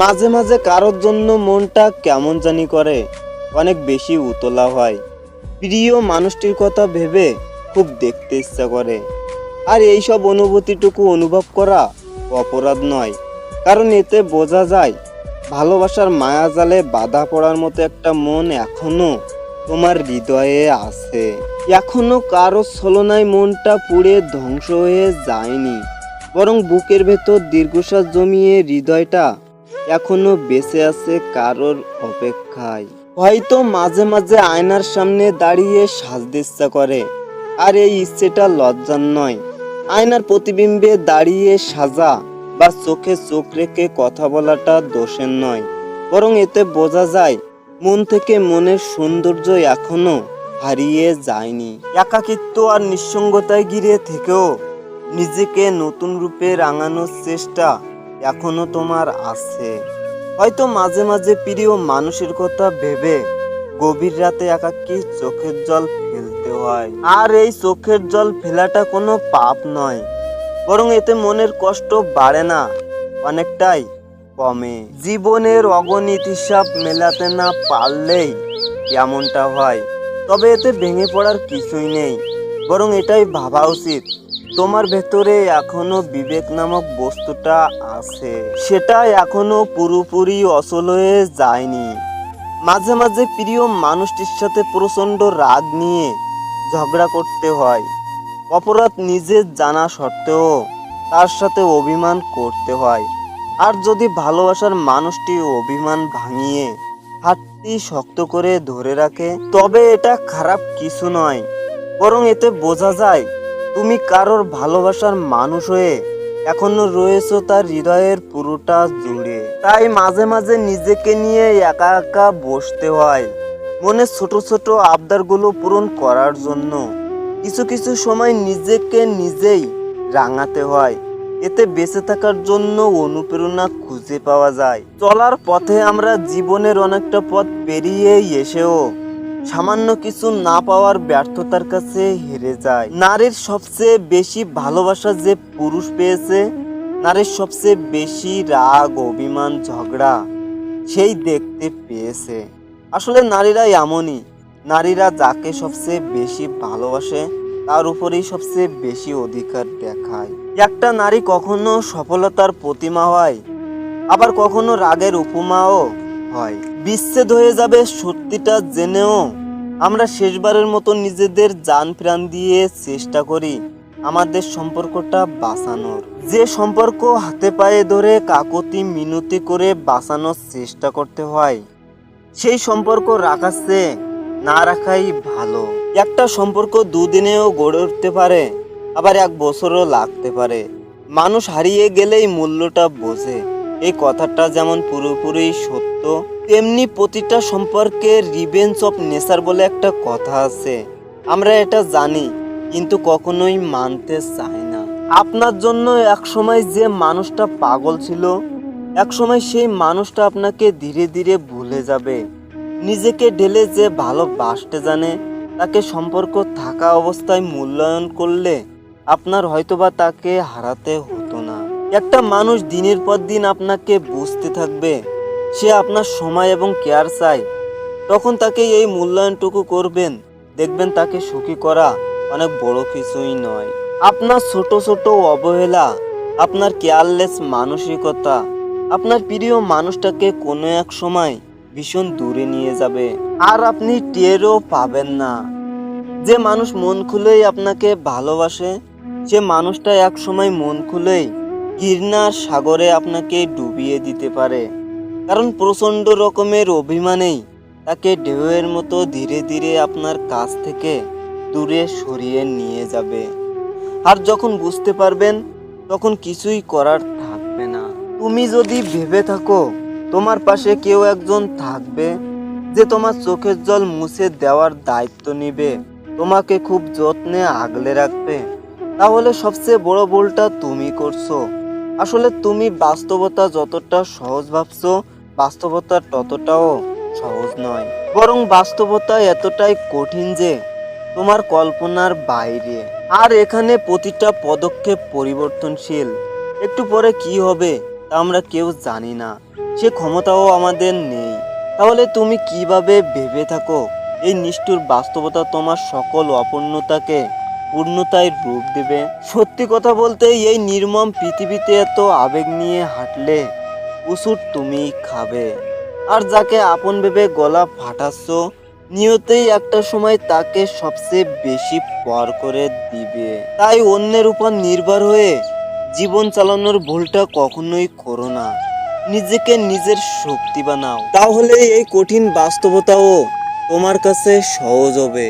মাঝে মাঝে কারোর জন্য মনটা কেমন জানি করে, অনেক বেশি উতলা হয়। প্রিয় মানুষটির কথা ভেবে খুব দেখতে ইচ্ছা করে। আর এইসব অনুভূতিটুকু অনুভব করা অপরাধ নয়, কারণ এতে বোঝা যায়, ভালোবাসার মায়া জালে বাধা পড়ার মতো একটা মন এখনও তোমার হৃদয়ে আছে। এখনও কারও ছলনায় মনটা পুড়ে ধ্বংস হয়ে যায়নি, বরং বুকের ভেতর দীর্ঘশ্বাস জমিয়ে হৃদয়টা এখনও বেঁচে আছে কারোর অপেক্ষায়। হয়তো মাঝে মাঝে আয়নার সামনে দাঁড়িয়ে সাজতে ইচ্ছা করে। আর এই ইচ্ছেটা লজ্জার নয়। আয়নার প্রতিবিম্বে দাঁড়িয়ে সাজা বা চোখে চোখ রেখে কথা বলাটা দোষের নয়। বরং এতে বোঝা যায়, মন থেকে মনের সৌন্দর্য এখনও হারিয়ে যায়নি। একাকিত্ব আর নিঃসঙ্গতায় ঘিরে থেকেও নিজেকে নতুন রূপে রাঙানোর চেষ্টা এখনও তোমার আছে। হয়তো মাঝে মাঝে প্রিয় মানুষের কথা ভেবে গভীর রাতে একাকি চোখের জল ফেলতে হয়। আর এই চোখের জল ফেলাটা কোনো পাপ নয়, বরং এতে মনের কষ্ট বাড়ে না, অনেকটাই কমে। জীবনের অগণিত হিসাব মেলাতে না পারলেই এমনটা হয়, তবে এতে ভেঙে পড়ার কিছুই নেই, বরং এটাই ভাবা উচিত। তোমার ভেতরে এখনও বিবেক নামক বস্তুটা আছে। সেটা এখনও পুরোপুরি অচল হয়ে যায়নি। মাঝে মাঝে প্রিয় মানুষটির সাথে প্রচণ্ড রাগ নিয়ে ঝগড়া করতে হয়। অপরাধ নিজে জানা সত্ত্বেও তার সাথে অভিমান করতে হয়। আর যদি ভালোবাসার মানুষটি অভিমান ভাঙিয়ে হাতটি শক্ত করে ধরে রাখে, তবে এটা খারাপ কিছু নয়। বরং এতে বোঝা যায় তুমি কারোর ভালোবাসার মানুষ হয়ে এখনও রয়েছো তার হৃদয়ের পুরোটা জুড়ে। তাই মাঝে মাঝে নিজেকে নিয়ে একা একা বসতে হয়। মনে ছোট ছোট আবদারগুলো পূরণ করার জন্য। কিছু কিছু সময় নিজেকে নিজেই রাঙাতে হয়। এতে বেঁচে থাকার জন্য অনুপ্রেরণা খুঁজে পাওয়া যায়। চলার পথে আমরা জীবনের অনেকটা পথ পেরিয়ে এসেও সামান্য কিছু না পাওয়ার ব্যর্থতার কাছে হেরে যায়। নারীর সবচেয়ে বেশি ভালোবাসা যে পুরুষ পেয়েছে, নারীর সবচেয়ে বেশি রাগ, অভিমান, ঝগড়া সেই দেখতে পেয়েছে। আসলে নারীরা এমনই। নারীরা যাকে সবচেয়ে বেশি ভালোবাসে, তার উপরেই সবচেয়ে বেশি অধিকার দেখায়। একটা নারী কখনো সফলতার প্রতিমা হয়, আবার কখনো রাগের উপমাও হয়। বিচ্ছেদ হয়ে যাবে সত্যিটা জেনেও। আমরা শেষবারের মতো নিজেদের জান প্রাণ দিয়ে চেষ্টা করি আমাদের সম্পর্কটা বাঁচানোর। যে সম্পর্ক হাতে পায়ে ধরে কাকতি মিনতি করে বাঁচানোর চেষ্টা করতে হয়, সেই সম্পর্ক রাখাচ্ছে না রাখাই ভালো। একটা সম্পর্ক দুদিনেও গড়ে উঠতে পারে, আবার এক বছরও লাগতে পারে। মানুষ হারিয়ে গেলেই মূল্যটা বোঝে। এই কথাটা যেমন পুরোপুরি সত্য তেমনি প্রতিটা সম্পর্কে রিভেঞ্জ অফ নেচার বলে একটা কথা আছে। আমরা এটা জানি, কিন্তু কখনোই মানতে চাই না। আপনার জন্য একসময় যে মানুষটা পাগল ছিল, একসময় সেই মানুষটা আপনাকে ধীরে ধীরে ভুলে যাবে। নিজেকে ঢেলে যে ভালোবাসতে জানে, তাকে সম্পর্ক থাকা অবস্থায় মূল্যায়ন করলে আপনার হয়তোবা তাকে হারাতে হতো না। একটা মানুষ দিনের পর দিন আপনাকে বুঝতে থাকবে সে আপনার সময় এবং কেয়ার চায়। তখন তাকে এই মূল্যায়নটুকু করবেন। দেখবেন তাকে সুখী করা অনেক বড় কিছুই নয়। আপনার ছোট ছোট অবহেলা, আপনার কেয়ারলেস মানসিকতা, আপনার প্রিয় মানুষটাকে কোনো এক সময় ভীষণ দূরে নিয়ে যাবে। আর আপনি টেরও পাবেন না। যে মানুষ মন খুলেই আপনাকে ভালোবাসে, সে মানুষটা এক সময় মন খুলেই ঘৃণার সাগরে আপনাকে ডুবিয়ে দিতে পারে। কারণ প্রচণ্ড রকমের অভিমানেই তাকে ঢেউয়ের মতো ধীরে ধীরে আপনার কাছ থেকে দূরে সরিয়ে নিয়ে যাবে। আর যখন বুঝতে পারবেন, তখন কিছুই করার থাকবে না। তুমি যদি ভেবে থাকো, তোমার পাশে কেউ একজন থাকবে যে তোমার চোখের জল মুছে দেওয়ার দায়িত্ব নিবে, তোমাকে খুব যত্নে আগলে রাখবে। তাহলে সবচেয়ে বড় ভুলটা তুমি করছ। আসলে তুমি বাস্তবতা যতটা সহজ ভাবছ, বাস্তবতা ততটাও সহজ নয়। বরং বাস্তবতা এতটাই কঠিন যে, তোমার কল্পনার বাইরে। আর এখানে প্রতিটা পদক্ষেপ পরিবর্তনশীল। একটু পরে কি হবে, তা আমরা কেউ জানি না। সে ক্ষমতাও আমাদের নেই। তাহলে তুমি কীভাবে ভেবে থাকো, এই নিষ্ঠুর বাস্তবতা তোমার সকল অপূর্ণতাকে পূর্ণতায় রূপ দেবে। সত্যি কথা বলতে এই নির্মম পৃথিবীতে এত আবেগ নিয়ে হাঁটলে উসুর তুমি খাবে। আর যাকে আপন ভেবে গলা ফাটাচ্ছ, নিয়তেই একটা সময় তাকে সবচেয়ে বেশি পর করে দিবে। তাই অন্যের উপর নির্ভর হয়ে জীবন চালানোর ভুলটা কখনোই করো না। নিজেকে নিজের শক্তি বানাও। তাহলে এই কঠিন বাস্তবতাও তোমার কাছে সহজ হবে।